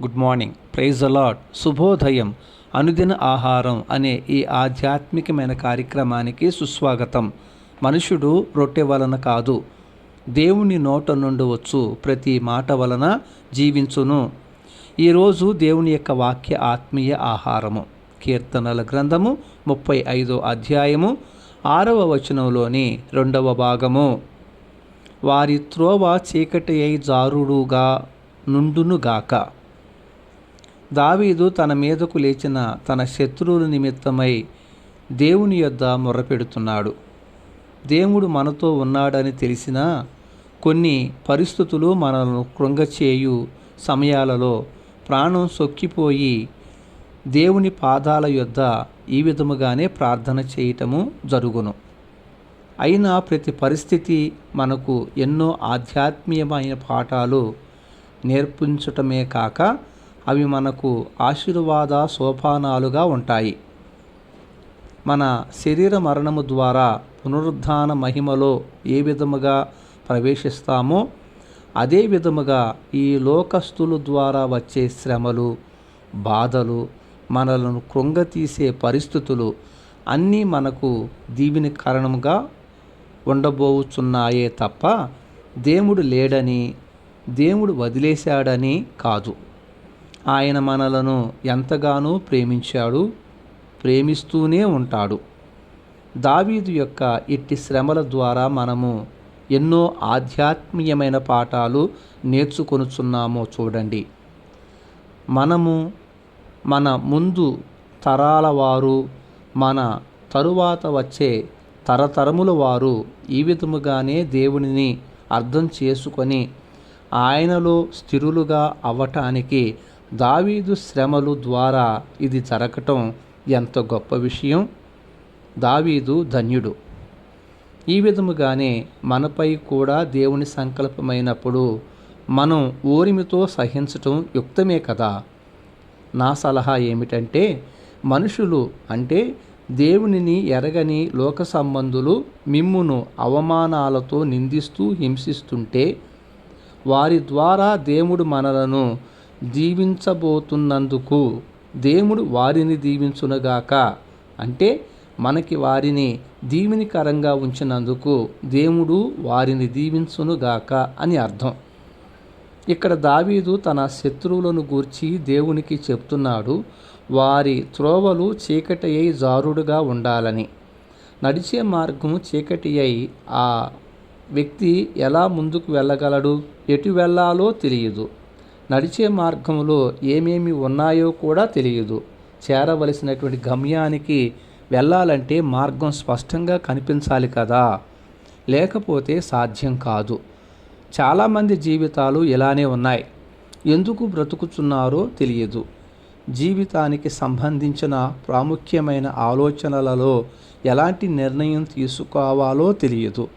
Good morning. Praise allot శుభోదయం. అనుదిన ఆహారం అనే ఈ ఆధ్యాత్మికమైన కార్యక్రమానికి సుస్వాగతం. మనుషుడు రొట్టె వలన కాదు దేవుని నోట నుండి వచ్చు ప్రతి మాట వలన జీవించును. ఈరోజు దేవుని యొక్క వాక్య ఆత్మీయ ఆహారము. కీర్తనల గ్రంథము ముప్పై ఐదో అధ్యాయము ఆరవ వచనంలోని రెండవ భాగము. వారి త్రోవ చీకటి అయి జారుడుగా నుండునుగాక దావీదు తన మీదకు లేచిన తన శత్రువుల నిమిత్తమై దేవుని యొద్ద మొర్రపెడుతున్నాడు. దేవుడు మనతో ఉన్నాడని తెలిసినా కొన్ని పరిస్థితులు మనల్ని కృంగచేయు సమయాలలో ప్రాణం సొక్కిపోయి దేవుని పాదాల యొద్ద ఈ విధముగానే ప్రార్థన చేయటము జరుగును. అయినా ప్రతి పరిస్థితి మనకు ఎన్నో ఆధ్యాత్మీయమైన పాఠాలు నేర్పించటమే కాక అవి మనకు ఆశీర్వాద సోపానాలుగా ఉంటాయి. మన శరీర మరణము ద్వారా పునరుద్ధాన మహిమలో ఏ విధముగా ప్రవేశిస్తామో అదే విధముగా ఈ లోకస్తుల ద్వారా వచ్చే శ్రమలు బాధలు మనలను కృంగతీసే పరిస్థితులు అన్నీ మనకు దీవిని కారణంగా ఉండబోచున్నాయే తప్ప దేవుడు లేడని దేవుడు వదిలేశాడని కాదు. ఆయన మనలను ఎంతగానో ప్రేమించాడు ప్రేమిస్తూనే ఉంటాడు. దావీదు యొక్క ఇట్టి శ్రమల ద్వారా మనము ఎన్నో ఆధ్యాత్మీయమైన పాఠాలు నేర్చుకొనుచున్నామో చూడండి. మనము మన ముందు తరాల వారు మన తరువాత వచ్చే తరతరముల వారు ఈ విధముగానే దేవునిని అర్థం చేసుకొని ఆయనలో స్థిరులుగా అవ్వటానికి దావీదు శ్రమలు ద్వారా ఇది జరగటం ఎంత గొప్ప విషయం? దావీదు ధన్యుడు. ఈ విధముగానే మనపై కూడా దేవుని సంకల్పమైనప్పుడు మనం ఓరిమితో సహించటం యుక్తమే కదా? నా సలహా ఏమిటంటే మనుషులు అంటే దేవునిని ఎరగని లోక సంబంధులు మిమ్మును అవమానాలతో నిందిస్తూ హింసిస్తుంటే వారి ద్వారా దేవుడు మనలను దీవించబోతున్నందుకు దేవుడు వారిని దీవించునుగాక. అంటే మనకి వారిని దీవెనికరంగా ఉంచినందుకు దేవుడు వారిని దీవించునుగాక అని అర్థం. ఇక్కడ దావీదు తన శత్రువులను గూర్చి దేవునికి చెప్తున్నాడు వారి త్రోవలు చీకటి అయి జారుడుగా ఉండాలని. నడిచే మార్గం చీకటి అయి ఆ వ్యక్తి ఎలా ముందుకు వెళ్ళగలడు? ఎటు వెళ్ళాలో తెలియదు. నడిచే మార్గంలో ఏమేమి ఉన్నాయో కూడా తెలియదు. చేరవలసినటువంటి గమ్యానికి వెళ్ళాలంటే మార్గం స్పష్టంగా కనిపించాలి కదా. లేకపోతే సాధ్యం కాదు. చాలామంది జీవితాలు ఇలానే ఉన్నాయి. ఎందుకు బ్రతుకుతున్నారో తెలియదు. జీవితానికి సంబంధించిన ప్రాముఖ్యమైన ఆలోచనలలో ఎలాంటి నిర్ణయం తీసుకోవాలో తెలియదు.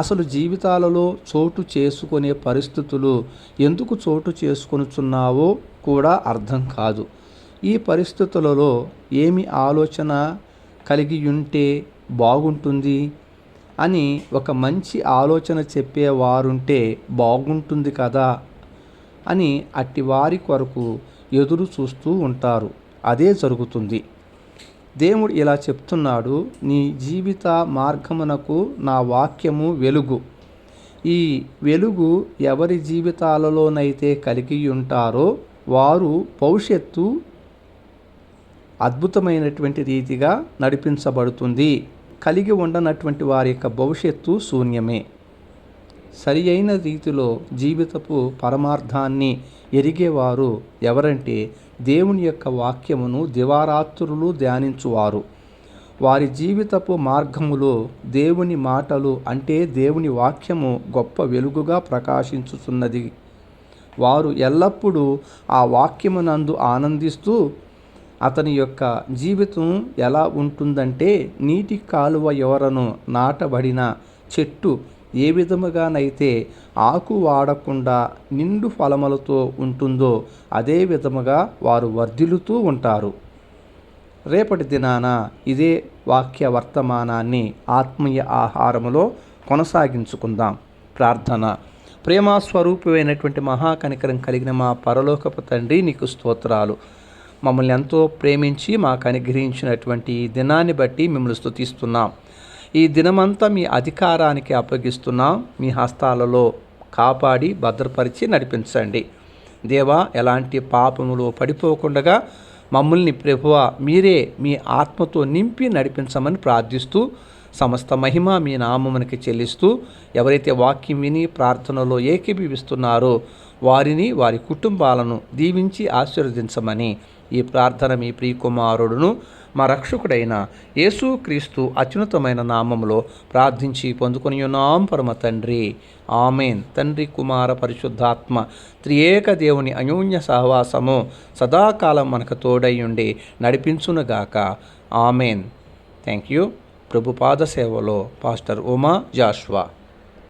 అసలు జీవితాలలో చోటు చేసుకునే పరిస్థితులు ఎందుకు చోటు చేసుకొనుచున్నావో కూడా అర్థం కాదు. ఈ పరిస్థితులలో ఏమి ఆలోచన కలిగి ఉంటే బాగుంటుంది అని ఒక మంచి ఆలోచన చెప్పేవారుంటే బాగుంటుంది కదా అని అట్టి వారి కొరకు ఎదురు చూస్తూ ఉంటారు. అదే జరుగుతుంది. దేవుడు ఇలా చెప్తున్నాడు నీ జీవిత మార్గమునకు నా వాక్యము వెలుగు. ఈ వెలుగు ఎవరి జీవితాలలోనైతే కలిగి ఉంటారో వారు భవిష్యత్తు అద్భుతమైనటువంటి రీతిగా నడిపించబడుతుంది. కలిగి ఉండనటువంటి వారి యొక్క భవిష్యత్తు శూన్యమే. సరి అయిన రీతిలో జీవితపు పరమార్థాన్ని ఎరిగేవారు ఎవరంటే దేవుని యొక్క వాక్యమును దివారాత్రులు ధ్యానించువారు. వారి జీవితపు మార్గములో దేవుని మాటలు అంటే దేవుని వాక్యము గొప్ప వెలుగుగా ప్రకాశించుతున్నది వారు ఎల్లప్పుడూ ఆ వాక్యమునందు ఆనందిస్తూ అతని యొక్క జీవితం ఎలా ఉంటుందంటే నీటి కాలువ ఎవరను నాటబడిన చెట్టు ఏ విధముగానైతే ఆకు వాడకుండా నిండు ఫలములతో ఉంటుందో అదే విధముగా వారు వర్ధిల్లుతూ ఉంటారు. రేపటి దినాన ఇదే వాక్య వర్తమానాన్ని ఆత్మీయ ఆహారములో కొనసాగించుకుందాం. ప్రార్థన. ప్రేమ స్వరూపమైనటువంటి మహాకనికరం కలిగిన మా పరలోకపు తండ్రి నీకు స్తోత్రాలు. మమ్మల్ని ఎంతో ప్రేమించి మాకు అనుగ్రహించినటువంటి ఈ దినాన్ని బట్టి మిమ్మల్ని స్థుతిస్తున్నాం ఈ దినమంతా మీ అధికారానికి అప్పగిస్తున్నాం మీ హస్తాలలో కాపాడి భద్రపరిచి నడిపించండి. దేవా ఎలాంటి పాపములో పడిపోకుండా మమ్మల్ని ప్రభువ మీరే మీ ఆత్మతో నింపి నడిపించమని ప్రార్థిస్తూ సమస్త మహిమ మీ నామమునికి చెల్లిస్తూ ఎవరైతే వాక్యం విని ప్రార్థనలో ఏకీభవిస్తున్నారో వారిని వారి కుటుంబాలను దీవించి ఆశీర్వదించమని ఈ ప్రార్థన మీ ప్రియకుమారుడును మా రక్షకుడైన యేసుక్రీస్తు అత్యున్నతమైన నామములో ప్రార్థించి పొందుకొని ఉన్నాం పరమ తండ్రి. ఆమెన్. తండ్రి కుమార పరిశుద్ధాత్మ త్రియేక దేవుని అన్యోన్య సహవాసము సదాకాలం మనకు తోడయ్యుండి నడిపించునుగాక. ఆమెన్. థ్యాంక్ యూ ప్రభుపాద సేవలో పాస్టర్ ఉమా జాష్వా.